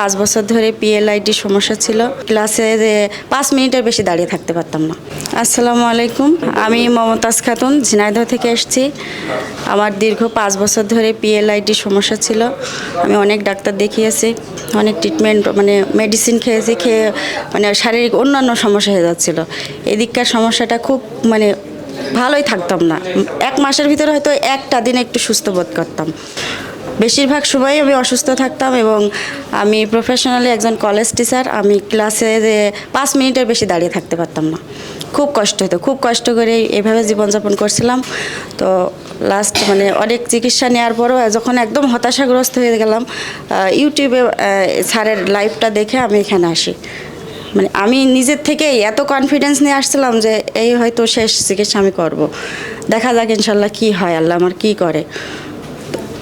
পাঁচ বছর ধরে পিএলআইডি সমস্যা ছিল। ক্লাসে পাঁচ মিনিটের বেশি দাঁড়িয়ে থাকতে পারতাম না। আসসালামু আলাইকুম, আমি মমতাজ খাতুন, ঝিনাইদহ থেকে এসেছি। আমার দীর্ঘ পাঁচ বছর ধরে পিএলআইডি সমস্যা ছিল। আমি অনেক ডাক্তার দেখিয়েছি, অনেক ট্রিটমেন্ট মানে মেডিসিন খেয়েছি, খেয়ে মানে শারীরিক অন্যান্য সমস্যা হয়ে যাচ্ছিল। এদিককার সমস্যাটা খুব মানে ভালোই থাকতাম না। এক মাসের ভিতরে হয়তো একটা দিন একটু সুস্থ বোধ করতাম। বেশিরভাগ সময় আমি অসুস্থ থাকতাম এবং আমি প্রফেশনালি একজন কলেজ টিচার আমি ক্লাসে যে পাঁচ মিনিটের বেশি দাঁড়িয়ে থাকতে পারতাম না। খুব কষ্ট হতো, খুব কষ্ট করে এভাবে জীবনযাপন করছিলাম। তো লাস্ট মানে অনেক চিকিৎসা নেওয়ার পরও যখন একদম হতাশাগ্রস্ত হয়ে গেলাম ইউটিউবে স্যারের লাইভটা দেখে আমি এখানে আসি। মানে আমি নিজের থেকেই এত কনফিডেন্স নিয়ে আসছিলাম যে এই হয়তো শেষ চিকিৎসা আমি করব। দেখা যাক ইনশাল্লাহ কী হয়, আল্লাহ আমার কী করে।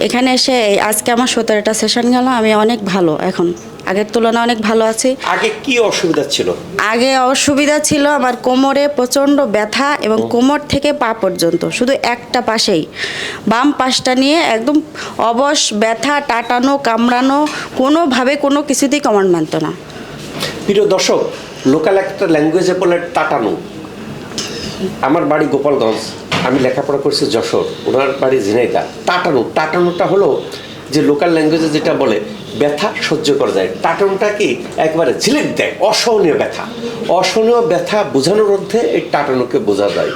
এখানে এসে আজকে আমার সতেরোটা সেশন গেল আমি অনেক ভালো এখন। আগের তুলনায় অনেক ভালো আছি। আগে কি অসুবিধা ছিল? আগে অসুবিধা ছিল আমার কোমরে প্রচণ্ড ব্যথা এবং কোমর থেকে পা পর্যন্ত শুধু একটা পাশেই। বাম পাশটা নিয়ে একদম অবশ ব্যথা টাটানো কামড়ানো কোনোভাবে কোনো কিছুতেই কমান্ড মানতো না। প্রিয় দর্শক লোকাল একটা ল্যাঙ্গুয়েজে বলে টাটানো। আমার বাড়ি গোপালগঞ্জ। আমি লেখাপড়া করছি যশোর, ওনার বাড়ি ঝিনাইদা। টাটানো টাটানোটা হলো যে লোকাল ল্যাঙ্গুয়েজে যেটা বলে, ব্যথা সহ্য করা যায়। টাটানোটা কি একবারে ঝিলেক দেয়, অসহনীয় ব্যথা। অসহনীয় ব্যথা বোঝানোর মধ্যে এই টাটানোকে বোঝা যায়।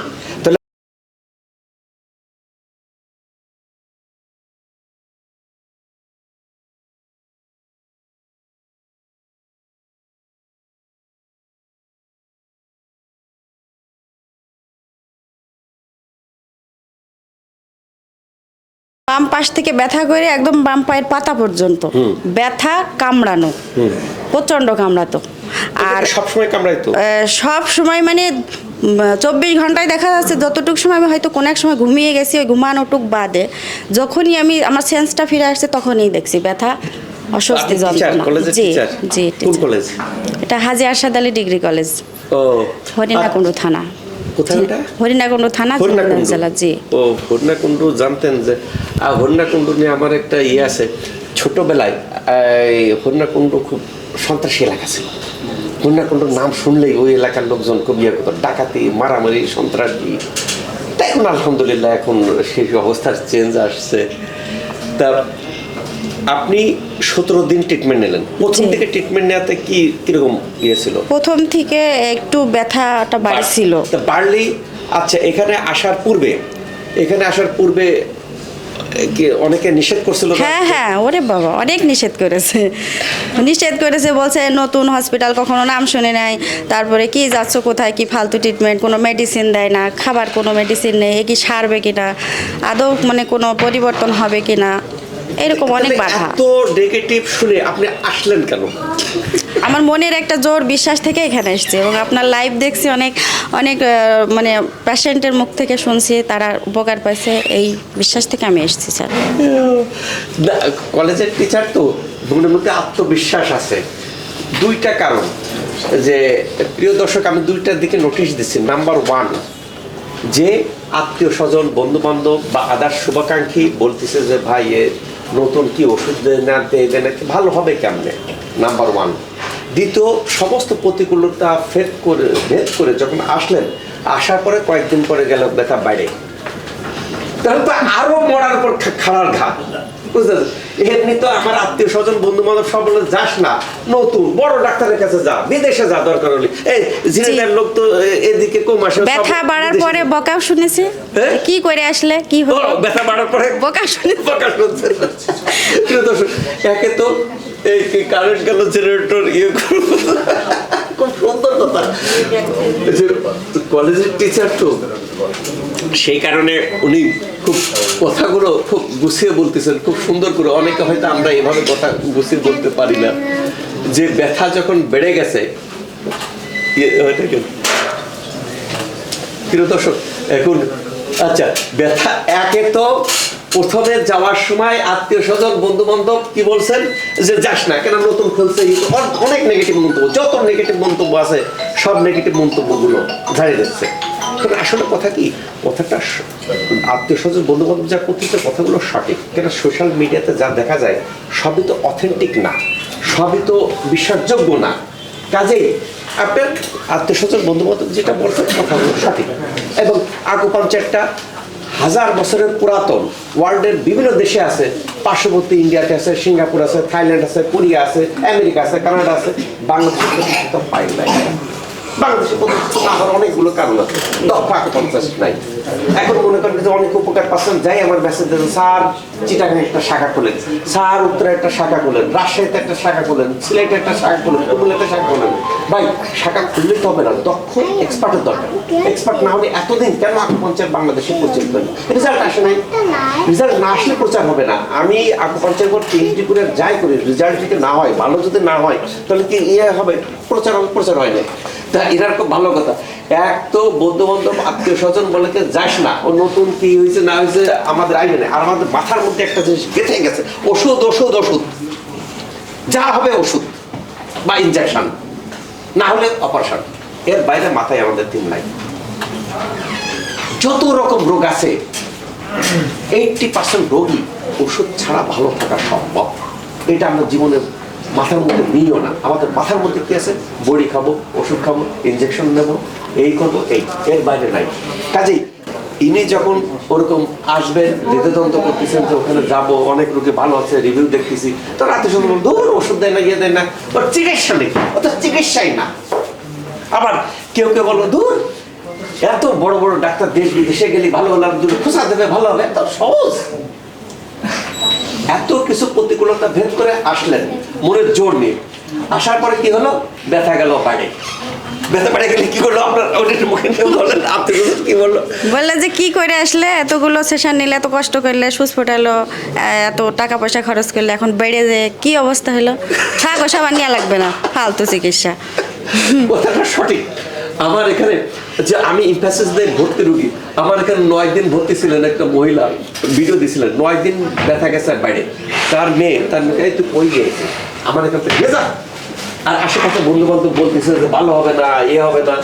বাম পাশ থেকে ব্যথা করে একদম বাম পায়ের পাতা পর্যন্ত। ব্যথা কামড়ানো। প্রচণ্ড কামড়াতো। আর সবসময় কামড়াইতো? সব সময় মানে চব্বিশ ঘন্টায় দেখা যাচ্ছে যতটুকু সময় আমি হয়তো কোনো এক সময় ঘুমিয়ে গেছি ওই ঘুমানোটুক বাদে যখনই আমি আমার সেন্সটা ফিরে আসছে তখনই দেখছি ব্যথা অস্বস্তি যন্ত্রণা। জি জি এটা হাজি আরশাদ আলী ডিগ্রি কলেজ। হরিণাকুণ্ডু থানা। কোথায় ওটা? হরিণাকুণ্ডু থানা জেলা জি। ও হরিণাকুণ্ডু জানতেন যে হরিণাকুণ্ডু নিয়ে আমার একটা ইয়ে আছে। ছোটবেলায় এই হরিণাকুণ্ডু খুব সন্ত্রাসী এলাকা ছিল। হরিণাকুণ্ডুর নাম শুনলেই ওই এলাকার লোকজন খুব ইয়ে করতো। ডাকাতি মারামারি সন্ত্রাসী। তা এখন আলহামদুলিল্লাহ এখন সেই অবস্থার চেঞ্জ আসছে। তা আপনি সতেরো দিন ট্রিটমেন্ট নিলেন। প্রথম থেকে ট্রিটমেন্ট নেওয়াতে কি কীরকম ইয়ে ছিল? প্রথম থেকে একটু ব্যথাটা বাড়ছিল তা বাড়লি আচ্ছা এখানে আসার পূর্বে এখানে আসার পূর্বে অনেকে নিষেধ করছিল হ্যাঁ হ্যাঁ ওরে বাবা অনেক নিষেধ করেছে। নিষেধ করেছে বলছে নতুন হসপিটাল কখনো নাম শুনে নাই। তারপরে কি যাচ্ছ কোথায় কি ফালতু ট্রিটমেন্ট কোনো মেডিসিন দেয় না খাবার কোনো মেডিসিন নেই এ কি সারবে কিনা আদৌ মানে কোনো পরিবর্তন হবে কিনা? এরকম অনেক বাধা। এত নেগেটিভ শুনে আপনি আসলেন কেন? আমার মনের একটা জোর বিশ্বাস থেকে এখানে এসেছে এবং আপনার লাইভ দেখছি অনেক অনেক মানে পেশেন্টের মুখ থেকে শুনছি তারা উপকার পাইছে এই বিশ্বাস থেকে আমি এসেছি স্যার। কলেজের টিচার তো মনের মধ্যে আত্মবিশ্বাস আছে। দুইটা কারণ যে প্রিয় দর্শক আমি দুইটার দিকে নোটিশ দিচ্ছি নাম্বার ওয়ান যে আত্মীয় স্বজন বন্ধু বান্ধব বা আদার শুভাকাঙ্ক্ষী বলতেছে যে ভাই এ নতুন কি ওষুধ না দেবে নাকি ভালো হবে কেমনে? নাম্বার ওয়ান দ্বিতীয়, সমস্ত প্রতিকূলতা ফেদ করে ভেদ করে যখন আসলেন, আসার পরে কয়েকদিন পরে গেল ব্যথা বাইরে। তাহলে তো আরও মরার পর খাড়ার ঘা বুঝতে এমনি তো আমার আত্মীয় স্বজন বন্ধু বান্ধব সব বলে যাস না নতুন বড় ডাক্তারের কাছে যা বিদেশে যা দরকার হলে। এই জিনেদার লোক তো এদিকে কম আসে ব্যথা বাড়ার পরে বকাও শুনেছি? হ্যাঁ? কি করে আসলে? কি হলো? ব্যথা বাড়ার পরে বকা শুনে একে তো এই কারেন্ট গেল জেনারেটর ইয়ে করব। খুব সুন্দর কথা? কলেজের টিচার তো সেই কারণে উনি খুব কথাগুলো খুব গুছিয়ে বলতেছেন খুব সুন্দর করে। অনেকে হয়তো আমরা এভাবে কথা গুছিয়ে বলতে পারি না। যে ব্যথা যখন বেড়ে গেছে ইয়ে, প্রিয় দর্শক এখন আচ্ছা ব্যথা একে তো প্রথমে যাওয়ার সময় আত্মীয় স্বজন বন্ধু বান্ধব কি বলছেন? যে যাস না কেন, নতুন খুলছে অনেক নেগেটিভ মন্তব্য, যত নেগেটিভ মন্তব্য আছে, সব নেগেটিভ মন্তব্যগুলো ঝাড়িয়ে দিচ্ছে। আসলে কথা কি? কথাটা আত্মীয় স্বজন বন্ধু বান্ধব যা করতেছে, কথাগুলো সঠিক। কেন সোশ্যাল মিডিয়াতে যা দেখা যায়, সবই তো অথেন্টিক না, সবই তো বিশ্বাসযোগ্য না। কাজেই আপনার আত্মীয় বন্ধুবান্ধব বন্ধু বান্ধব যেটা বলছেন কথাগুলো সঠিক। এবং আকুপাঞ্চারটা হাজার বছরের পুরাতন, ওয়ার্ল্ডের বিভিন্ন দেশে আছে। পার্শ্ববর্তী ইন্ডিয়াতে আছে, সিঙ্গাপুর আছে, থাইল্যান্ড আছে, কোরিয়া আছে, আমেরিকা আছে, কানাডা আছে। বাংলাদেশে পাই নাই। বাংলাদেশে অনেকগুলো কারণ আছে। দক্ষ আকুপাঞ্চার নাই। এখন মনে করেন যে অনেক উপকার পাচ্ছেন, যাই আমার মেসেজ দেন, স্যার চিটাগাং একটা শাখা খুলেন, স্যার উত্তরে একটা শাখা খুলেন, রাজশাহীতে একটা শাখা খুলেন, সিলেটে একটা শাখা খুলেন কুমিল্লাতে শাখা খুলেন। ভাই, শাখা খুললেই তো হবে না, দক্ষ এক্সপার্টের দরকার। এক্সপার্ট না হলে এতদিন কেন আকুপাঞ্চার বাংলাদেশে প্রচলিত রেজাল্ট আসে নাই। রেজাল্ট না আসলে প্রচার হবে না। আমি আকুপাঞ্চার পর পিএইচডি করে যাই করি, রেজাল্ট যদি না হয়, ভালো যদি না হয়, তাহলে কি ইয়ে হবে? প্রচার প্রচার হয় না তা খুব ভালো কথা। এক তো বন্ধু আত্মীয় স্বজন না নতুন কি হয়েছে, না হয়েছে, আমাদের আর আমাদের মাথার মধ্যে একটা জিনিস গেছে, ওষুধ ওষুধ ওষুধ। যা হবে ওষুধ বা না হলে অপারেশন এর বাইরে মাথায় আমাদের তিন নাই যত রকম রোগ আছে এইটটি পার্সেন্ট রোগী ওষুধ ছাড়া ভালো থাকা সম্ভব। এটা আমরা জীবনে মাথার মধ্যে নিও না। আমাদের মাথার মধ্যে কি আছে? বড়ি খাব, ওষুধ খাব ইনজেকশন নেব, এই করব, এই। এর বাইরে নাই। কাজেই ইনি যখন ওরকম আসবেন হৃদয়দন্ত করতেছেন যে ওখানে যাব, অনেক রোগী ভালো আছে রিভিউ দেখতেছি, তো রাতে শুধু দূর, ওষুধ দেয় না ইয়ে দেয় না। ওর চিকিৎসা নেই, ও তো চিকিৎসাই না। আবার কেউ কেউ বলব, দূর, এত বড় বড় ডাক্তার দেশ বিদেশে গেলে ভালো হলে খোঁচা দেবে, ভালো হবে। এত সহজ। এত কিছু প্রতিকূলতা ভেদ করে আসলেন মনের জোর নিয়ে আসার পরে কি হলো? ব্যথা গেল বাইরে ব্যথা বাইরে গেলে কি করল আপনার? ওদের মুখে নিয়ে বললেন আপনি কি বলল? বললে যে কি করে আসলে এতগুলো সেশন নিলে এত কষ্ট করলে ফোটালো এত টাকা পয়সা খরচ করলে এখন বেড়ে যে কি অবস্থা হলো? থাক ওসব আর নেওয়া লাগবে না ফালতু চিকিৎসা। কথাটা সঠিক। আমার এখানে যে আমি ইম্প্যাসেস দেয় ভর্তি রুগী, আমার এখানে নয় দিন ভর্তি ছিলেন একটা মহিলা ভিডিও দিছিলেন, নয় দিন ব্যথা গেছে বাইরে। তার মেয়ে তার মেয়ে "এই, তুই কই গিয়েছে আমার এখান থেকে "নিয়ে যা।" আর আশেপাশে বন্ধু বান্ধব বলতেছে যে, ভালো হবে না, এ হবে না।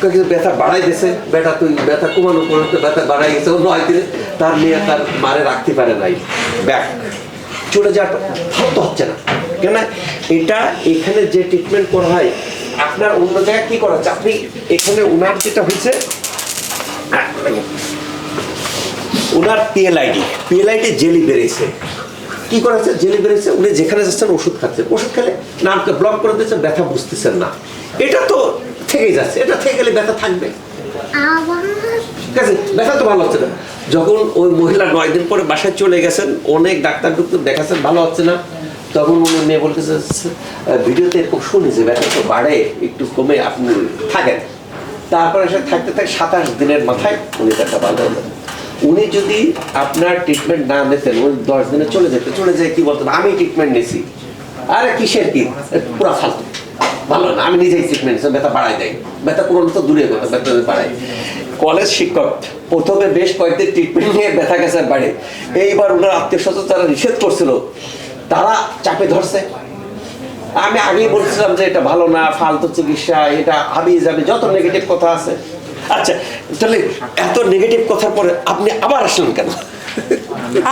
কিন্তু ব্যথা বাড়াই দিছে। ব্যথা তুই, ব্যথা কমানো পর্যন্ত ব্যথা বাড়াই গেছে। নয় দিনে তার মেয়ে তার মারে রাখতে পারে নাই। ব্যাক। চলে যাওয়ার তো হচ্ছে না। কেন এটা এখানে যে ট্রিটমেন্ট করা হয় আপনার অন্য জায়গায় কি করা হচ্ছে? আপনি এখানে ওনার যেটা হয়েছে ওনার পিএলআইডি পিএলআইডি জেলি বেরিয়েছে। কি করা হচ্ছে? জেলি বেরিয়েছে উনি যেখানে যাচ্ছেন ওষুধ খাচ্ছেন। ওষুধ খেলে নামকে ব্লক করে দিচ্ছেন ব্যথা বুঝতেছেন না। এটা তো থেকেই যাচ্ছে এটা থেকে গেলে ব্যথা থাকবে। ঠিক আছে ব্যথা তো ভালো হচ্ছে না। যখন ওই মহিলা নয় দিন পরে বাসায় চলে গেছেন, অনেক ডাক্তার ডুক্তার দেখাচ্ছেন, ভালো হচ্ছে না। তখন উনি মেয়ে বলতেছে ভিডিওতে এরকম শুনি যে ব্যথা তো বাড়ে, একটু কমে আপনি থাকেন। তারপরে সে থাকতে থাকে সাতাশ দিনের মাথায় উনি ব্যথা ভালো হলেন উনি যদি আপনার ট্রিটমেন্ট না নিতেন, উনি দশ দিনে চলে যেতেন চলে যায় কি বলতেন, আমি ট্রিটমেন্ট নিছি। আরে কিসের কি? পুরা ফালতু। ভালো না, আমি নিজেই ট্রিটমেন্ট ব্যথা বাড়াই দেয়। ব্যথা পুরো তো দূরে ব্যথা বাড়াই কলেজ শিক্ষক, প্রথমে বেশ কয়েকদিন ট্রিটমেন্ট নিয়ে ব্যথা গেছে বাড়ি এইবার ওনার আত্মীয় স্বজন তারা নিষেধ করছিল, তারা চাপে ধরছে। আমি আগেই বলছিলাম যে এটা ভালো না, ফালতু চিকিৎসা, এটা হাবি যাবে, যত নেগেটিভ কথা আছে। আচ্ছা তাহলে এত নেগেটিভ কথার পরে আপনি আবার আসলেন কেন?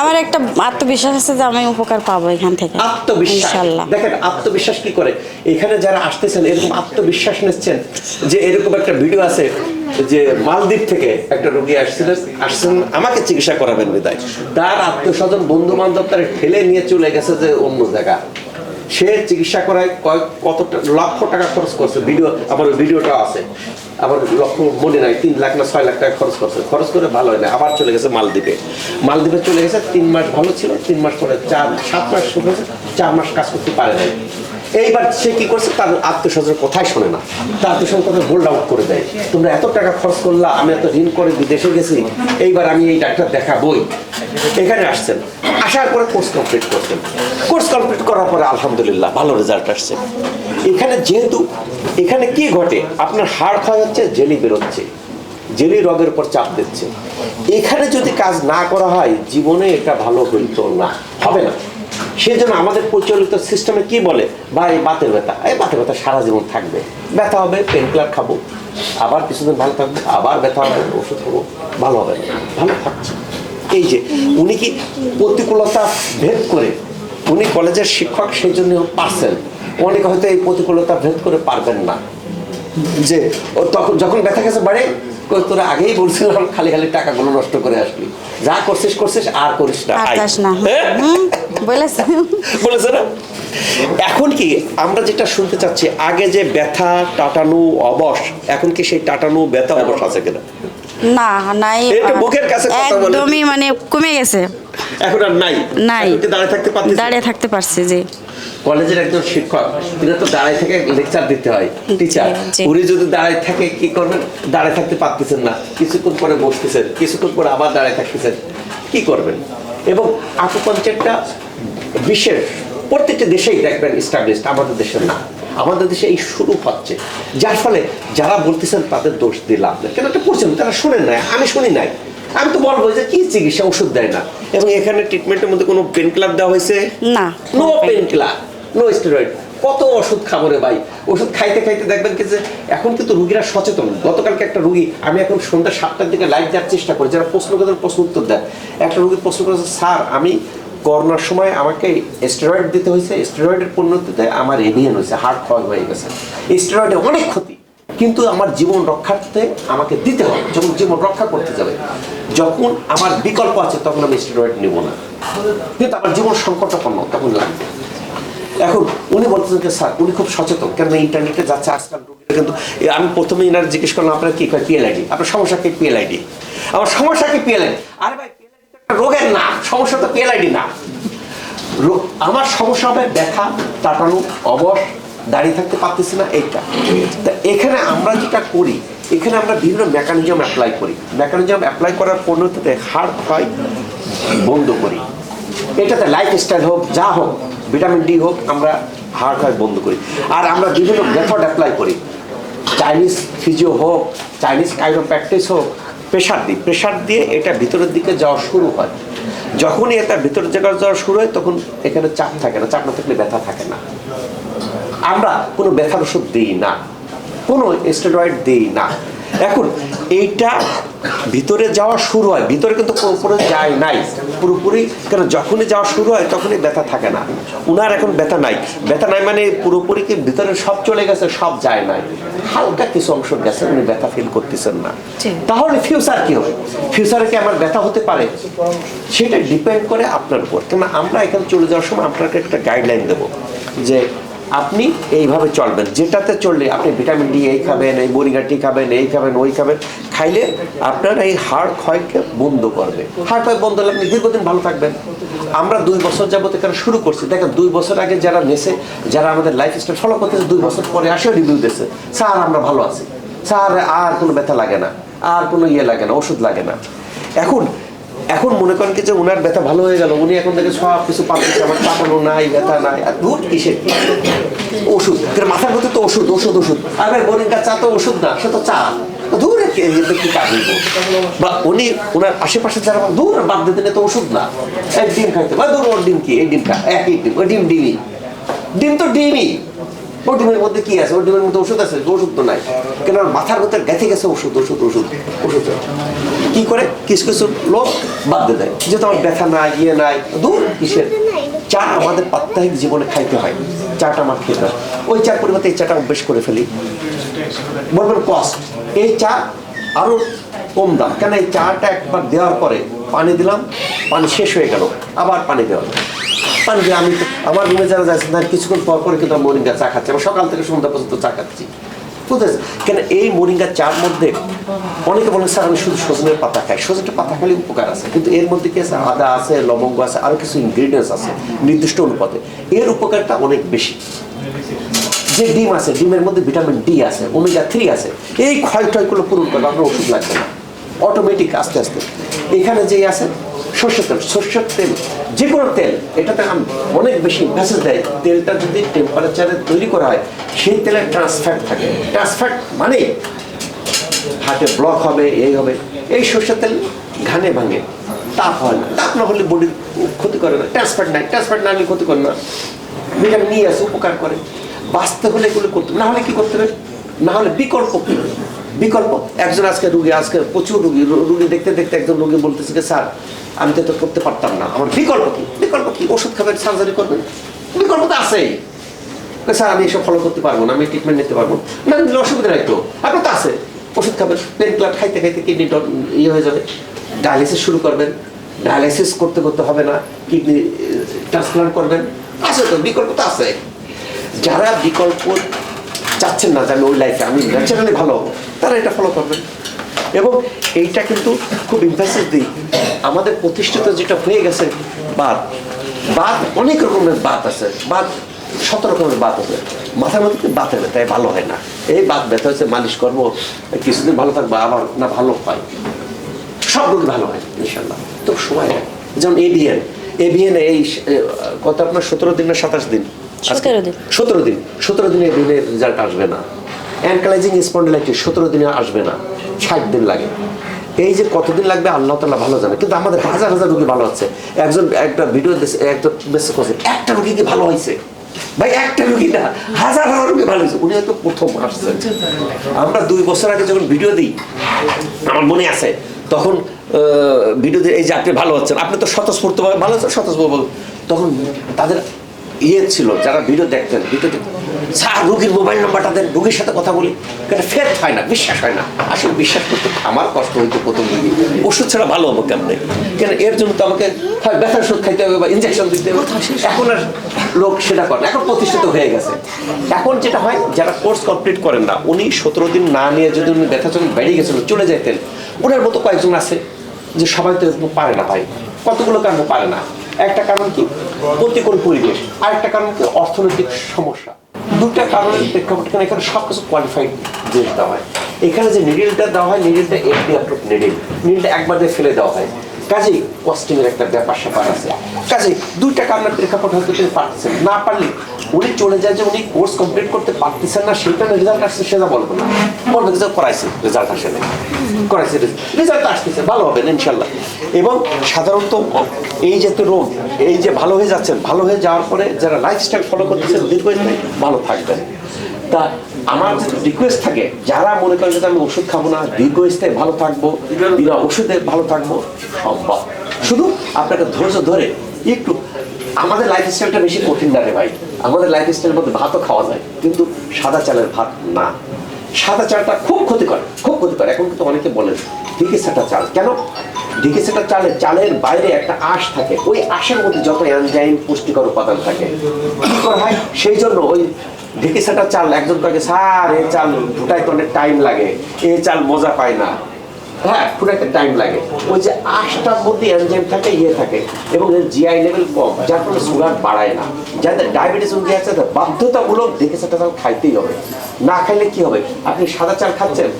আমার একটা আত্মবিশ্বাস আছে যে আমি উপকার পাবো এখান থেকে আত্মবিশ্বাস? দেখেন আত্মবিশ্বাস কি করে? এখানে যারা আসতেছেন এরকম আত্মবিশ্বাস নিচ্ছেন যে এরকম একটা ভিডিও আছে যে মালদ্বীপ থেকে একটা রোগী আসছিলেন আসছেন আমাকে চিকিৎসা করাবেন বিদায়। তার আত্মীয়স্বজন বন্ধু বান্ধব তার ঠেলে নিয়ে চলে গেছে যে অন্য জায়গা। সে চিকিৎসা করায় কয়েক কত লক্ষ টাকা খরচ করছে ভিডিও আমার ভিডিওটা আছে। আমার লক্ষ্য মনে নাই, তিন লাখ না ছয় লাখ টাকা খরচ করছে। খরচ করে ভালো হয় না, আবার চলে গেছে মালদ্বীপে। মালদ্বীপে চলে গেছে, তিন মাস ভালো ছিল, তিন মাস পরে চার, সাত মাস শুরু হয়েছে চার মাস কাজ করতে পারে নাই। এইবার সে কি করছে? তার আত্মীয় স্বজনের কথাই শোনে না? তার আত্মীয় স্বজন কথা বোল্ড আউট করে দেয়? তোমরা এত টাকা খরচ করলা, আমি এত ঋণ করে বিদেশে গেছি, এইবার আমি এই ডাক্তার দেখাবই। এখানে আসছেন। আসার পরে কোর্স কমপ্লিট করছেন। কোর্স কমপ্লিট করার পরে আলহামদুলিল্লাহ, ভালো রেজাল্ট আসছে। এখানে যেহেতু, এখানে কি ঘটে? আপনার হাড় ক্ষয় হচ্ছে, জেলি বেরোচ্ছে। জেলি রগের উপর চাপ দিচ্ছে। এখানে যদি কাজ না করা হয়, জীবনে এটা ভালো হইতো না। হবে না। সেই জন্য আমাদের প্রচলিত সিস্টেমে কি বলে? ভাই, বাতের ব্যথা। এই বাতের ব্যথা সারা জীবন থাকবে। ব্যথা হবে পেন কিলার খাব। আবার কিছুদিন ভালো থাকব, আবার ব্যথা হবে, ওষুধ খাব, ভালো হবে ভালো থাকছে। এই যে, উনি কি প্রতিকূলতা ভেদ করে, উনি কলেজের শিক্ষক সেই জন্য পারছেন। অনেকে হয়তো এই প্রতিকূলতা ভেদ করে পারবেন না। যে তখন যখন ব্যথা গেছে, বাড়ে কই তোরা আগেই বলছিলাম খালি খালি টাকাগুলো নষ্ট করে আসবি যা করছিস করছিস আর করিস না। হ্যাঁ? বলেছে। বলেছে না? এখন কি আমরা যেটা শুনতে চাচ্ছি আগে যে ব্যথা টাটানো অবশ এখন কি সেই টাটানো ব্যথা অবশ আছে কিনা? না নাই। মুখের কাছে একদমই মানে কমে গেছে। এখন আর নাই। নাই। দাঁড়িয়ে থাকতে পারতেছি? দাঁড়িয়ে থাকতে পারছি যে কলেজের একজন শিক্ষক তিনি তো দাঁড়ায় থেকে লেকচার দিতে হয় টিচার উনি যদি দাঁড়ায় থাকে কি করবেন? দাঁড়ায় থাকতে পারতেছেন না। কিছুক্ষণ পরে বসতেছেন কিছুক্ষণ পরে আবার দাঁড়ায় থাকতেছেন। কি করবেন? এবং আকুপাঞ্চারটা বিশ্বের প্রত্যেকটা দেশেই দেখবেন স্টাবলিশড আমাদের দেশে না। আমাদের দেশে এই শুরু হচ্ছে। যার ফলে যারা বলতেছেন তাদের দোষ নেই কেন? একটা পড়ছেন তারা শুনেন নাই। আমি শুনি নাই। আমি তো বলব যে কি চিকিৎসা ওষুধ দেয় না? এবং এখানে ট্রিটমেন্টের মধ্যে কোনো পেন ক্লাব দেওয়া হয়েছে? না no painkiller no steroid কত ওষুধ খাব রে ভাই? ওষুধ খাইতে খাইতে দেখবেন কি যে এখন কিন্তু রুগীরা সচেতন। গতকালকে একটা রুগী আমি এখন সন্ধ্যা সাতটার দিকে লাইভ দেওয়ার চেষ্টা করি যারা প্রশ্ন করেন প্রশ্ন উত্তর দেয় একটা রুগী প্রশ্ন করেছে স্যার আমি করোনার সময় আমাকে স্টেরয়েড দিতে হয়েছে স্টেরয়েডের পরিণতিতে আমার এভিয়ান হয়েছে হার্ট ক্ষয় হয়ে গেছে। স্টেরয়েডে অনেক ক্ষতি। কিন্তু আমার জীবন রক্ষার্থে আমাকে দিতে হবে, যখন জীবন রক্ষা করতে যাবে। যখন আমার বিকল্প আছে, তখন আমি স্টেরয়েড নেব না। কিন্তু আমার জীবন সংকটাপন্ন, তখন লাগবে। এখন উনি বলতেছেন যে, স্যার, উনি খুব সচেতন কেন ইন্টারনেটে যাচ্ছে আজকাল কিন্তু আমি প্রথমে ইনার জিজ্ঞেস করলাম, আপনার কি পিএলআইডি আপনার সমস্যা কি পিএলআইডি আমার সমস্যা কি পিএলআইডি আরে ভাই রোগের নাম, সমস্যা তো পিএলআইডি না। আমার সমস্যা হবে ব্যথা টাটানো অবশ দাঁড়িয়ে থাকতে পারতেছি না, এইটা। তা এখানে আমরা যেটা করি, এখানে আমরা বিভিন্ন মেকানিজম অ্যাপ্লাই করি। মেকানিজম অ্যাপ্লাই করার পরিণতিতে হাড় ক্ষয় বন্ধ করি। এটাতে লাইফ স্টাইল হোক, যা হোক ভিটামিন ডি হোক, আমরা হাড় ক্ষয় বন্ধ করি। আর আমরা বিভিন্ন মেথড অ্যাপ্লাই করি। চাইনিজ ফিজিও হোক চাইনিজ কাইরো প্র্যাকটিস হোক প্রেশার দিই প্রেশার দিয়ে এটা ভিতরের দিকে যাওয়া শুরু হয়। যখনই এটা ভিতরের জায়গায় যাওয়া শুরু হয়, তখন এখানে চাপ থাকে না। চাপ না থাকলে ব্যথা থাকে না। আমরা কোনো ব্যথার ওষুধ দিই না কোনো স্টেরয়েড দিই না। এখন এইটা ভিতরে যাওয়া শুরু হয় ভিতরে কিন্তু পুরোপুরি যায় নাই। পুরোপুরি কেন? যখনই যাওয়া শুরু হয় তখনই ব্যথা থাকে না। উনার এখন ব্যথা নাই। ব্যথা নাই মানে পুরোপুরি কি ভিতরে সব চলে গেছে সব যায় নাই। হালকা কিছু অংশ গেছে উনি ব্যথা ফিল করতেছেন না। তাহলে ফিউচার কি হবে? ফিউচারে কি আমার ব্যথা হতে পারে? সেটা ডিপেন্ড করে আপনার উপর। কেন? আমরা এখানে চলে যাওয়ার সময় আপনাকে একটা গাইডলাইন দেবো যে আপনি এইভাবে চলবেন, যেটাতে চললে আপনি ভিটামিন ডি এই খাবেন, এই বরিগাটি খাবেন, এই খাবেন, ওই খাবেন, খাইলে আপনার এই হাড় ক্ষয়কে বন্ধ করবে। হাড় ক্ষয় বন্ধ হলে আপনি দীর্ঘদিন ভালো থাকবেন। আমরা দুই বছর যাবত এখানে শুরু করছি। দেখেন, দুই বছর আগে যারা নেছে, যারা আমাদের লাইফ স্টাইল ফলো করতেছে, দুই বছর পরে আসেও রিভিউ দিয়েছে। স্যার, আমরা ভালো আছি। স্যার, আর কোনো ব্যথা লাগে না। আর কোনো ইয়ে লাগে না, ওষুধ লাগে না। এখন এখন মনে করেন কি যে উনার ব্যথা ভালো হয়ে গেল, উনি এখন থেকে সব কিছু পাচ্ছেন আমার চাপানো নাই, ব্যথা নাই। আর দুধ কিসের ওষুধ মাথার মধ্যে তো ওষুধ ওষুধ ওষুধ। আর বোনের চা তো ওষুধ না, সে তো চা। দূরে কি কাজ? বা উনি ওনার আশেপাশে যারা দূর বাদ দিতে তো ওষুধ না। এক ডিম খাইতে, বা দূর ওর ডিম কি? এই ডিম খা একই ডিম, ওই ডিম ডিমই। ডিম তো ডিমই। ওর ডিমের মধ্যে কি আছে? ওর ডিমের মধ্যে ওষুধ আছে? ওষুধ তো নাই। কেন মাথার মধ্যে গেঁথে গেছে ওষুধ ওষুধ ওষুধ ওষুধ। কি করে? কিছু কিছু লোক বাদ দিয়ে দেয়। যেহেতু আমার ব্যথা নাই ইয়ে নাই। দূর, কিসের? চা আমাদের প্রাত্যহিক জীবনে খাইতে হয়। চাটা আমার খেতে হয়। ওই চার পরিবর্তে এই চাটা অভ্যেস করে ফেলি। বলবেন কস্ট এই চা আরও কম দাম। কেন এই চাটা একবার দেওয়ার পরে পানি দিলাম, পানি শেষ হয়ে গেল। আবার পানি দেওয়া হলো। পানি দিয়ে আমি আমার রুমে যারা যাচ্ছে না কিছুক্ষণ পর পরে কিন্তু মরিঙ্গা চা খাচ্ছি। আমি সকাল থেকে সন্ধ্যা পর্যন্ত চা খাচ্ছি। বুঝতেছে কেন এই মরিঙ্গা চার মধ্যে অনেকে বলে স্যার, আমি শুধু সজনের পাতা খাই। সজনের পাতা খালি উপকার আছে। কিন্তু এর মধ্যে কি আছে? আদা আছে, লবঙ্গ আছে, আরও কিছু ইনগ্রিডিয়েন্টস আছে নির্দিষ্ট অনুপাতে। এর উপকারটা অনেক বেশি। যে ডিম আছে, ডিমের মধ্যে ভিটামিন ডি আছে, ওমেগা থ্রি আছে। এই ক্ষয় টয়গুলো পূরণ করবে আপনার ওষুধ লাগবে না। অটোমেটিক আস্তে আস্তে। এখানে যেই আছে, সর্ষের তেল সর্ষের তেল যে কোনো তেল, এটাতে অনেক বেশি মেসেজ দেয়। তেলটা যদি টেম্পারেচারে তৈরি করা হয়, সেই তেলের ট্রান্সফ্যাট থাকে। ট্রান্সফ্যাট মানে হার্টে ব্লক হবে, এই হবে। এই সর্ষের তেল ঘানে ভাঙে, তাপ হয় না। তাপ না হলে বডির ক্ষতি করে না। ট্রান্সফ্যাট নাই ট্রান্সফ্যাট না হলে ক্ষতি করে না। ভিটামিন নিয়ে আসে উপকার করে। বাঁচতে হলে এগুলো করতে। না হলে কি করতে হবে? না হলে বিকল্প বিকল্প। একজন আজকে রুগী আজকে প্রচুর রুগী রুগী দেখতে দেখতে একজন রুগী বলতেছে যে স্যার আমি তো করতে পারতাম না। আমার বিকল্প কি? বিকল্প কি? ওষুধ খাবেন সার্জারি করবেন? বিকল্প তো আছেই। স্যার আমি এসব ফলো করতে পারব না আমি ট্রিটমেন্ট নিতে পারব না। না, নিলে অসুবিধা নাই তো আপনার তো আছে। ওষুধ খাবেন পেন ক্লাব খাইতে খাইতে কিডনি ইয়ে হয়ে যাবে। ডায়ালিসিস শুরু করবেন। ডায়ালিসিস করতে করতে হবে না। কিডনি ট্রান্সপ্লান্ট করবেন। আছে তো বিকল্প তো আছে। যারা বিকল্প চাচ্ছেন না যে আমি ওই লাইফে আমি ন্যাচারালি ভালো হব। তারা এটা ফলো করবেন এবং এইটা কিন্তু খুব ইম্পেসিভ দিই। আমাদের প্রতিষ্ঠিত যেটা হয়ে গেছে বাদ বাদ অনেক রকমের বাদ আছে। বাদ শত রকমের বাত আছে। মাথার মধ্যে বাতের ব্যথায় ভালো হয় না। এই বাত ব্যথা হচ্ছে মালিশ করব, কিছুদিন ভালো থাকব, আবার না ভালো হয়। সব রোগী ভালো হয় ইনশাল্লাহ তো সময় যেমন এবিএন এবিএন এই কত আপনার? সতেরো দিন না সাতাশ দিন? সতেরো দিন। সতেরো দিন। সতেরো দিনে এবিএনের রেজাল্ট আসবে না। অ্যানকালাইজিং স্পন্ডিলাইটিস সতেরো দিনে আসবে না। ষাট দিন লাগে। এই যে কতদিন লাগবে আল্লাহ তালা ভালো জানে। কিন্তু আমাদের হাজার হাজার রোগী ভালো হচ্ছে একজন একটা ভিডিও একটা মেসেজ করছে একটা রোগী কি ভালো হয়েছে ভাই একটা রোগী না হাজার হাজার রোগী ভালো হয়েছে উনি হয়তো প্রথম আসছেন আমরা দুই বছর আগে যখন ভিডিও দিই আমার মনে আছে তখন ভিডিও দিয়ে এই যে আপনি ভালো হচ্ছেন আপনি তো স্বতঃস্ফূর্তভাবে ভালো হচ্ছেন স্বতঃস্ফূর্ত তখন তাদের ইয়ে ছিল যারা ভিডিও দেখতেন ভিডিও দেখতেন। স্যার রুগীর মোবাইল নাম্বারটা দেন রুগীর সাথে কথা বলি। কেন ফের হয় না বিশ্বাস হয় না। আসলে বিশ্বাস করতে আমার কষ্ট হইতো প্রথম দিকে। ওষুধ ছাড়া ভালো হব কেমনে? কেন এর জন্য তো আমাকে হয় ব্যথার ওষুধ খাইতে হবে বা ইঞ্জেকশন দিতে হবে। এখন আর লোক সেটা করে এখন প্রতিষ্ঠিত হয়ে গেছে। এখন যেটা হয় যারা কোর্স কমপ্লিট করেন না উনি সতেরো দিন না নিয়ে যদি উনি ব্যথা যখন বেড়ে গেছিল চলে যেতেন ওনার মতো কয়েকজন আছে যে সবাই তো পারে না ভাই। কতগুলো কারণ পারে না? একটা কারণ কি? প্রতিকূল পরিবেশ। আর একটা কারণ কি অর্থনৈতিক সমস্যা। দুটা কারণের প্রেক্ষাপটে এখানে এখানে সব কিছু কোয়ালিফাইড জিনিস দেওয়া হয়। এখানে যে নিডিলটা দেওয়া হয় নিডিলটা অ্যাপ্রুভ নিডিল নিডিলটা একবার দিয়ে ফেলে দেওয়া হয়। কাজেই কস্টিংয়ের একটা ব্যাপার স্যাপার আছে। কাজেই দুইটা কারণের প্রেক্ষাপট হয়তো তিনি পারতেছেন। না পারলে উনি চলে যায় যে উনি কোর্স কমপ্লিট করতে পারতেছেন না, সেটা রেজাল্ট আসছে, সেটা বলব না। বলবে যে করাইছে রেজাল্ট আসে না করাইছে রেজাল্ট আসতেছে, ভালো হবে ইনশাল্লাহ এবং সাধারণত এই যে তো রোগ, এই যে ভালো হয়ে যাচ্ছেন ভালো হয়ে যাওয়ার পরে যারা লাইফস্টাইল ফলো করতেছেন দীর্ঘদিন ভালো থাকবেন। তা আমার রিকোয়েস্ট থাকে, যারা মনে করেন যে আমি ওষুধ খাব না দীর্ঘস্থায়ী ভালো থাকব, বিনা ওষুধে ভালো থাকব, সম্ভব। শুধু আপনাকে ধৈর্য ধরে একটু, আমাদের লাইফ স্টাইলটা বেশি কঠিন না ভাই। আমাদের লাইফ স্টাইলের মধ্যে ভাতও খাওয়া যায়, কিন্তু সাদা চালের ভাত না। সাদা চালটা খুব ক্ষতিকর খুব ক্ষতিকর। এখন কিন্তু অনেকে বলেন, ঢিকে সেটা চাল। কেন? ঢিকে সেটা চালের চালের বাইরে একটা আঁশ থাকে। ওই আঁশের মধ্যে যত এনজাইম পুষ্টিকর উপাদান থাকে, কি হয়? সেই জন্য ওই ঢেকে সেটা চাল, একজন কাকে স্যার এই চাল ফুটাইতে অনেক টাইম লাগে এই চাল মজা পায় না। হ্যাঁ ফুটাইতে টাইম লাগে। ওই যে আঁশটার মধ্যে এনজাইম থাকে ইয়ে থাকে, এবং এর জিআই লেভেল কম, যার ফলে সুগার বাড়ায় না। যাদের ডায়াবেটিস রোগী আছে, তাদের বাধ্যতামূলক ঢেকে সেটা চাল খাইতেই হবে। না খাইলে কি হবে? আপনি সাদা চাল খাচ্ছেন,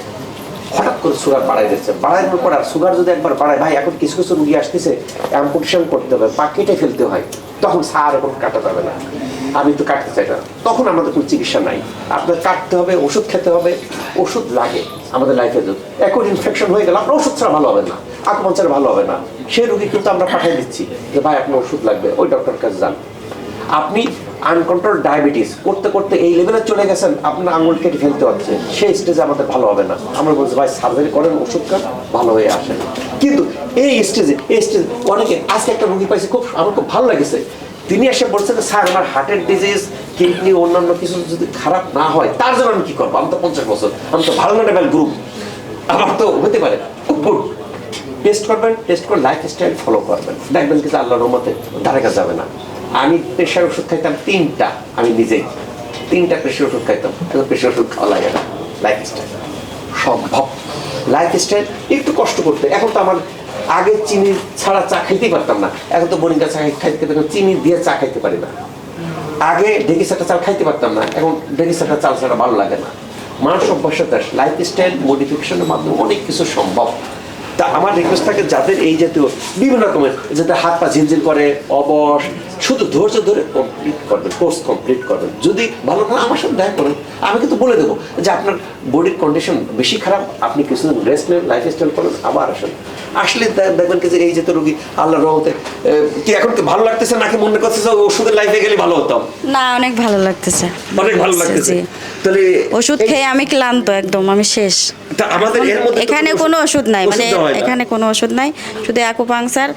হঠাৎ করে সুগার বাড়াই দিচ্ছে। বাড়ানোর পর আর সুগার যদি একবার বাড়ায়, ভাই, এখন কিছু কিছু রুগী আসতেছে অ্যাম্পুটেশন করতে হবে বা ফেলতে হয়। তখন সার এখন কাটা যাবে না। আমি তো কাটতে চাই না। তখন আমাদের কোনো চিকিৎসা নাই। আপনার কাটতে হবে, ওষুধ খেতে হবে, ওষুধ লাগে আমাদের লাইফে যদি এখন ইনফেকশন হয়ে গেল আপনার ওষুধ ছাড়া ভালো হবে না আকুপাঞ্চার ভালো হবে না। সেই রুগী কিন্তু আমরা পাঠিয়ে দিচ্ছি যে, ভাই, আপনার ওষুধ লাগবে, ওই ডক্টরের কাছে যান। আপনি আনকন্ট্রোল ডায়াবেটিস করতে করতে এই লেভেলে চলে গেছেন, আপনার আঙুল কেটে ফেলতে হচ্ছে। সেই স্টেজে আমাদের ভালো হবে না। আমরা বলছি, ভাই সার্জারি করেন, ওষুধ খান, ভালো হয়ে আসেন। কিন্তু এই স্টেজে এই স্টেজ অনেকে, আজকে একটা রুগী পাইছে, খুব, আমার খুব ভালো লেগেছে। তিনি এসে বলছেন স্যার, আমার হার্টের ডিজিজ কিডনি অন্যান্য কিছু যদি খারাপ না হয়, তার জন্য আমি কি করব? আমি তো পঞ্চাশ বছর, আমি তো ভালো লেভেল গ্রুপ আমার তো হতে পারে খুব গুড টেস্ট করবেন টেস্ট করে লাইফ স্টাইল ফলো করবেন। দেখবেন কিছু আল্লাহর রহমতে ধারে কাছে যাবে না। আমি প্রেশার ওষুধ খাইতাম তিনটা, আমি নিজেই। তিনটা প্রেশার ওষুধ খাইতাম। এখন প্রেশার ওষুধ খাওয়া লাগে না। লাইফ স্টাইল সম্ভব। লাইফ স্টাইল একটু কষ্ট করতে। এখন তো আমার আগে চিনি ছাড়া চা খাইতেই পারতাম না। এখন তো বরিঙ্গা চা খাইতে পারি চিনি দিয়ে চা খাইতে পারি না। আগে ঢেকি সাটা চাল খাইতে পারতাম না, এখন ঢেকি সাটা চাল ছাড়া ভালো লাগে না। মানুষ অভ্যাসের দেশ লাইফ স্টাইল মডিফিকেশনের মাধ্যমে অনেক কিছু সম্ভব। তা আমার রিকোয়েস্ট থাকে যাদের এই জাতীয় বিভিন্ন রকমের যাতে হাত পা ঝিলঝিল করে, অবশ শুধু ধৈর্য ধরে কমপ্লিট করবেন কোর্স কমপ্লিট করবেন। যদি ভালো না আমার সাথে দেখা করেন। আমি কিন্তু বলে দেবো যে আপনার বডির কন্ডিশন বেশি খারাপ আপনি কিছুদিন রেস্ট নেন লাইফ স্টাইল করেন আবার আসেন। আসলে দেখবেন কি যে এই যে তো রোগী আল্লাহ রহমতে কি এখন কি ভালো লাগতেছে নাকি মনে করতেছে ওষুধের লাইফে গেলে ভালো হতাম? না অনেক ভালো লাগতেছে। অনেক ভালো লাগতেছে। তাহলে ওষুধ খেয়ে আমি ক্লান্ত একদম আমি শেষ। আমাদের এর মধ্যে এখানে কোনো ওষুধ নাই মানে। এখানে কোনো ওষুধ নাই। শুধু অ্যাকুপাংচার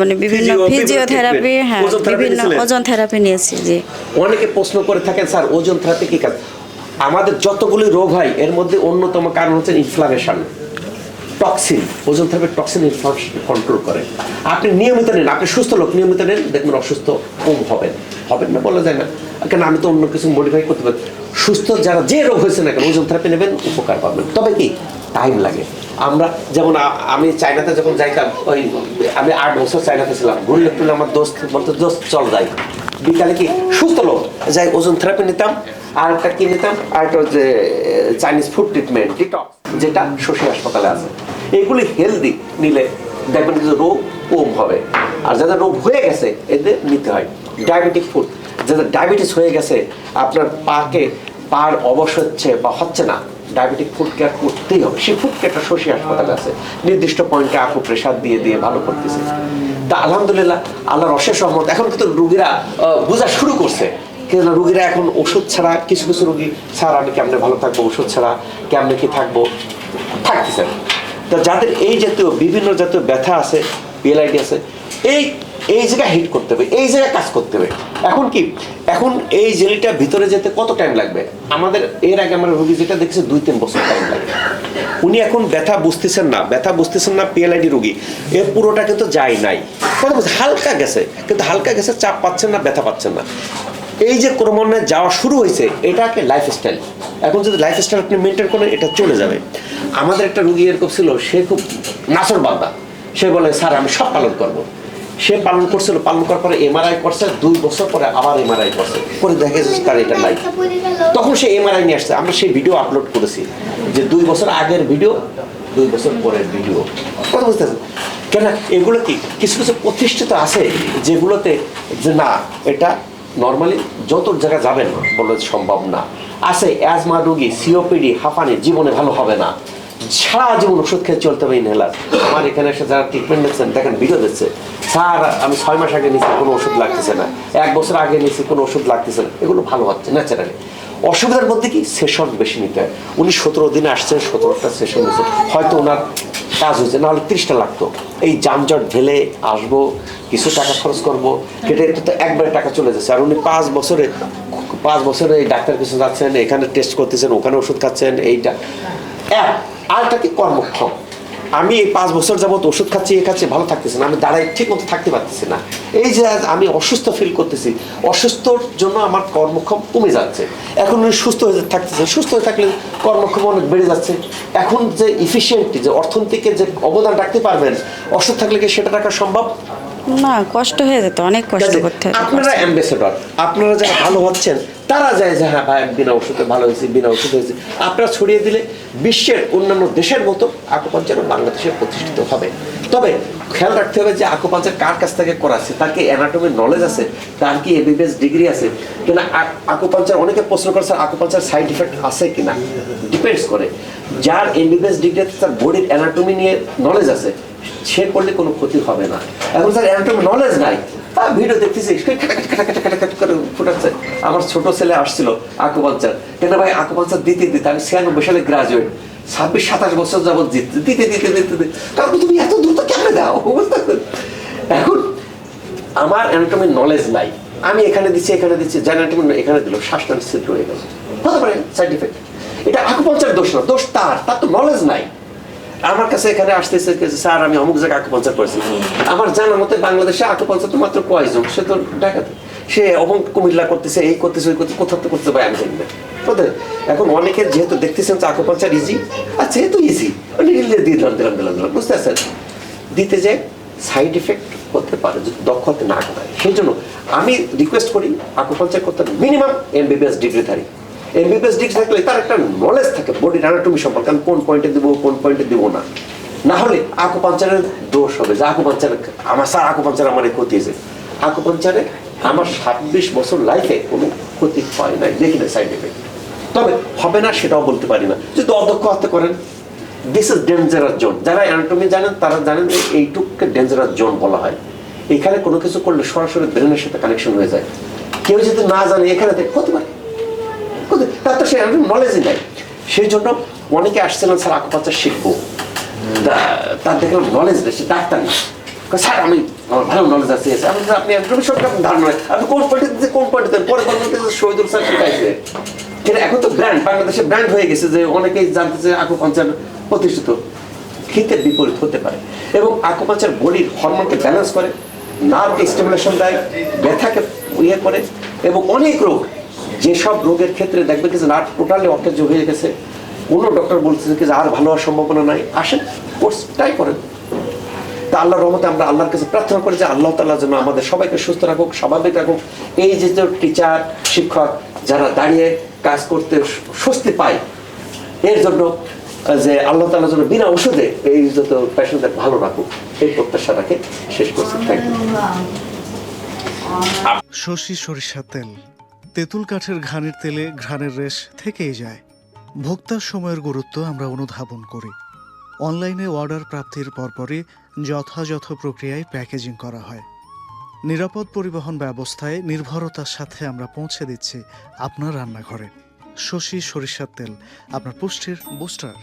মানে বিভিন্ন ফিজিওথেরাপি হ্যাঁ। ওজন বিভিন্ন ওজন থেরাপি নিয়েছি জি। অনেকে প্রশ্ন করে থাকেন স্যার ওজন থেরাপি কি কাজ? আমাদের যতগুলি রোগ হয় এর মধ্যে অন্যতম কারণ হচ্ছে inflammation toxin ozone therapy toxin inflammation control করে। আপনি নিয়মিত নেন আপনি সুস্থ লোক নিয়মিত নেন দেখবেন অসুস্থ কম হবেন। হবেন না বলা যায় না। কেন আমি তো অন্য কিছু মডিফাই করতে পারি। সুস্থ যারা যে রোগ হয়েছে না কেন ওজন থেরাপি নেবেন উপকার পাবেন। তবে কি? টাইম লাগে। আমরা যেমন আমি চায়নাতে যখন যাইতাম, ওই আমি আট বছর চায়নাতে ছিলাম। ঘুরে একটু আমার দোস্ত বলতো, দোস্ত, চল যাই। বিকালে কি সুস্থ লোক। যাই, ওজন থেরাপি নিতাম, আর একটা কি নিতাম, আর একটা হচ্ছে চাইনিজ ফুড ট্রিটমেন্ট ডিটক্স যেটা শশী হাসপাতালে আছে। এগুলি হেলদি নিলে দেখবেন কিছু রোগ কম হবে। আর যাদের রোগ হয়ে গেছে, এদের নিতে হয়। ডায়াবেটিক ফুড যাদের ডায়াবেটিস হয়ে গেছে, আপনার পাকে, পার অবশ হচ্ছে বা হচ্ছে না ডায়াবেটিক ফুড কেয়ার করতেই হবে। সেই ফুড কেয়ারটা শশী হাসপাতালে আছে। নির্দিষ্ট পয়েন্টে আকু প্রেশার দিয়ে দিয়ে ভালো করতেছে। তা আলহামদুলিল্লাহ, আল্লাহর অশেষ রহমত। এখন কিন্তু রুগীরা বোঝা শুরু করছে। কিন্তু রুগীরা এখন ওষুধ ছাড়া, কিছু কিছু রুগী স্যার আমি কেমনে ভালো থাকব, ওষুধ ছাড়া কেমনে কি থাকব, থাকতেছে না। তো যাদের এই জাতীয়, বিভিন্ন জাতীয় ব্যথা আছে পিএলআইডি আছে এই এই জায়গায় হিট করতে হবে, এই জায়গায় কাজ করতে হবে। এখন কি? এখন এই জেলিটা ভিতরে যেতে কত টাইম লাগবে? আমাদের, এর আগে আমরা রুগী যেটা দেখছি, দুই, তিন বছর টাইম লাগে। উনি এখন ব্যথা বুঝতেছেন না, ব্যথা বুঝতেছেন না পিএলআইডি রুগী। এর পুরোটা কিন্তু যায় নাই। হালকা গেছে, কিন্তু হালকা গেছে, চাপ পাচ্ছেন না, ব্যথা পাচ্ছেন না। এই যে ক্রমান্বয়ে যাওয়া শুরু হয়েছে এটাকে লাইফস্টাইল এখন যদি লাইফস্টাইল আপনি মেনটেন করেন, এটা চলে যাবে। আমাদের একটা রুগী এরকম ছিল, সে খুব নাচর বান্দা। সে বলে, স্যার, আমি সব পালন করব। সে পালন করছিল, পালন করার পরে এমআরআই করছে, দুই বছর পরে আবার এমআরআই করছে। করে দেখে তার এটা নাই। তখন সে এমআরআই নিয়ে আসছে। আমরা সেই ভিডিও আপলোড করেছি, যে দুই বছর আগের ভিডিও দুই বছর পরের ভিডিও কথা বুঝতেছেন কেন এগুলো কি? কিছু কিছু প্রতিষ্ঠিত আছে যেগুলোতে যে না, এটা নর্মালি যত জায়গায় যাবেন বলে সম্ভব না। আছে অ্যাজমা রোগী সিওপিডি হাঁপানি, জীবনে ভালো হবে না। সারা জীবন ওষুধ খেয়ে চলতে হবে ইনহেলার আমার এখানে এসে যারা ট্রিটমেন্ট নিচ্ছেন, দেখেন ভিডিও দিচ্ছে। স্যার, আমি ছয় মাস আগে নিচ্ছি কোনো ওষুধ লাগতেছে না। এক বছর আগে নিচ্ছি কোনো ওষুধ লাগতেছে না। এগুলো ভালো হচ্ছে ন্যাচারালি অসুবিধার মধ্যে কি? সেশন বেশি নিতে হয়। উনি সতেরো দিনে আসছেন, সতেরোটা সেশন নিচ্ছে হয়তো ওনার কাজ হয়েছে, নাহলে ত্রিশটা লাগতো। এই যানজট ঢেলে আসব, কিছু টাকা খরচ করব, কেটে তো একবারে টাকা চলে যাচ্ছে। আর উনি পাঁচ বছরে পাঁচ বছরে এই ডাক্তার কিছু যাচ্ছেন, এখানে টেস্ট করতেছেন, ওখানে ওষুধ খাচ্ছেন, এইটা। এক আরটা কি কর্মক্ষম আমি এই পাঁচ বছর যাবত ওষুধ খাচ্ছি এ খাচ্ছি ভালো থাকতেছে না। আমি দাঁড়াই ঠিক মতো থাকতে পারতেছি না। এই যে আমি অসুস্থ ফিল করতেছি অসুস্থর জন্য আমার কর্মক্ষম কমে যাচ্ছে। এখন উনি সুস্থ হয়ে থাকতেছে। সুস্থ হয়ে থাকলে কর্মক্ষম অনেক বেড়ে যাচ্ছে। এখন যে ইফিসিয়েন্টি যে অর্থনীতিকে যে অবদান রাখতে পারবেন অসুস্থ থাকলে কি সেটা রাখা সম্ভব? না কষ্ট হয়ে যেত অনেক কষ্ট করতে আপনারা অ্যাম্বাসেডর আপনারা যারা ভালো হচ্ছেন তারা যায় যে হ্যাঁ ভাই বিনা ওষুধে ভালো হয়েছে, বিনা ওষুধ হয়েছে। আপনারা ছড়িয়ে দিলে বিশ্বের অন্যান্য দেশের মতো আকুপাঞ্চারও বাংলাদেশে প্রতিষ্ঠিত হবে। তবে খেয়াল রাখতে হবে যে আকুপাঞ্চার কার কাছ থেকে করাচ্ছে তার কি অ্যানাটমির নলেজ আছে? তার কি এবিবিএস ডিগ্রি আছে? কিনা আকুপাঞ্চার অনেকে প্রশ্ন করছে আকুপাঞ্চার সাইড ইফেক্ট আছে কিনা? ডিপেন্ডস করে। যার এমবিবিএস ডিগ্রি আছে, তার বডির অ্যানাটমি নিয়ে নলেজ আছে, সে করলে কোনো ক্ষতি হবে না। এখন স্যার অ্যানাটমি নলেজ নাই। আর ভিডিও দেখতেছি ফুটাচ্ছে আমার ছোট ছেলে আসছিল আকুপাঞ্চার কেন ভাই আকুপাঞ্চার দিতে দিতে আমি ছিয়ানব্বই সালে গ্রাজুয়েট ছাব্বিশ সাতাশ বছর জিততে দিতে দিতে দিতে দিতে কারণ তুমি এত দ্রুত কেমনে দাও? এখন আমার অ্যানাটমির নলেজ নাই আমি এখানে দিচ্ছি এখানে দিচ্ছি যার এখানে দিল শ্বাসটান ছিদ্র হয়ে গেল হতে পারে সাইড ইফেক্ট এটা আকুপাঞ্চার দোষ না দোষ তার তার তো নলেজ নাই আমার কাছে এখানে আসতেছে স্যার আমি অমুক জায়গায় আকুপাঞ্চার করেছি। আমার জানার মতে বাংলাদেশে আকুপাঞ্চার তো মাত্র কয়জন? সে তো দেখাতে সে অমুক কুমিল্লা করতেছে এই করতেছে ওই করতেছে কোথাও তো করতে পারে আমি জানি না। বুঝলেন? এখন অনেকে যেহেতু দেখতেছেন যে আকুপাঞ্চার ইজি আর যেহেতু ইজি দিয়ে দিলাম দিলাম দিলাম দিলাম বুঝতে পারছেন? দিতে যে সাইড এফেক্ট হতে পারে যদি দক্ষ হতে না হয় সেই জন্য আমি রিকোয়েস্ট করি আকুপাঞ্চার করতে মিনিমাম এমবিবিএস ডিগ্রিধারী এমবিবিএস ডিগ্রি থাকলে তার একটা নলেজ থাকে বডির অ্যানাটমি সম্পর্কে আমি কোন পয়েন্টে দিব, কোন পয়েন্টে দিব না। না হলে আকুপাঞ্চারের দোষ হবে যে আকুপাঞ্চার আমার স্যার আকুপাঞ্চার আমার ক্ষতি হয়েছে। আকুপাঞ্চারে আমার ছাব্বিশ বছর লাইফে কোনো ক্ষতি হয় নাই, দেখি না সাইড এফেক্ট তবে হবে না, সেটাও বলতে পারি না। যদি অদক্ষ হাতে করেন দিস ইজ ডেঞ্জারাস জোন যারা অ্যানাটমি জানেন, তারা জানেন যে এইটুককে ডেঞ্জারাস জোন বলা হয়। এখানে কোনো কিছু করলে সরাসরি ব্রেনের সাথে কানেকশন হয়ে যায়। কেউ যদি না জানে, এখানে হতে পারে তার তো সে নলেজই নাই। সেই জন্য অনেকে আসছিলেন স্যার আকুপাচার শিখব। তার দেখলাম নলেজ নেই, সে ডাক্তার না। স্যার, আমি আমার ভালো নলেজ আছে। আমি আপনি একদম সব আপনার ধারণা আপনি কোন পার্টিতে কোন পার্টিতে পরে শহীদুল স্যার শিখাইছে? কিন্তু এখন তো ব্র্যান্ড বাংলাদেশে ব্র্যান্ড হয়ে গেছে যে অনেকেই জানতেছে আকুপাঞ্চার প্রতিষ্ঠিত। হিতের বিপরীত হতে পারে। এবং আকুপাঞ্চার বডির হরমোনকে ব্যালেন্স করে নার্ভ স্টিমুলেশন দেয়, ব্যথাকে ইয়ে করে, এবং অনেক রোগ যেসব রোগের ক্ষেত্রে দেখবে কি যে নার্ভ টোটালি অকেজ হয়ে গেছে কোনো ডক্টর বলতেছে কি যে আর ভালো হওয়ার সম্ভাবনা নাই আসেন কোর্সটাই করেন। তা আল্লাহর রহমতে আমরা আল্লাহর কাছে প্রার্থনা করি যে আল্লাহ তাআলা যেন আমাদের সবাইকে সুস্থ রাখুক স্বাভাবিক রাখুক। এই যে টিচার শিক্ষক যারা দাঁড়িয়ে কাজ করতে স্বস্তি পায় এর জন্য যে আল্লাহ তাআলা যেন বিনা ওষুধে এই যত পেশেন্টদের ভালো রাখুক এই প্রত্যাশা রাখে শেষ করছি। থ্যাংক ইউ শশী সরিষার তেল। তেঁতুল কাঠের ঘানির তেলে ঘ্রাণের রেশ থেকেই যায়। ভোক্তার সময়ের গুরুত্ব আমরা অনুধাবন করি। অনলাইনে অর্ডার প্রাপ্তির পরপরই যথাযথ প্রক্রিয়ায় প্যাকেজিং করা হয়। নিরাপদ পরিবহন ব্যবস্থায় নির্ভরতার সাথে আমরা পৌঁছে দিচ্ছি আপনার রান্নাঘরে। শশী সরিষার তেল, আপনার পুষ্টির বুস্টার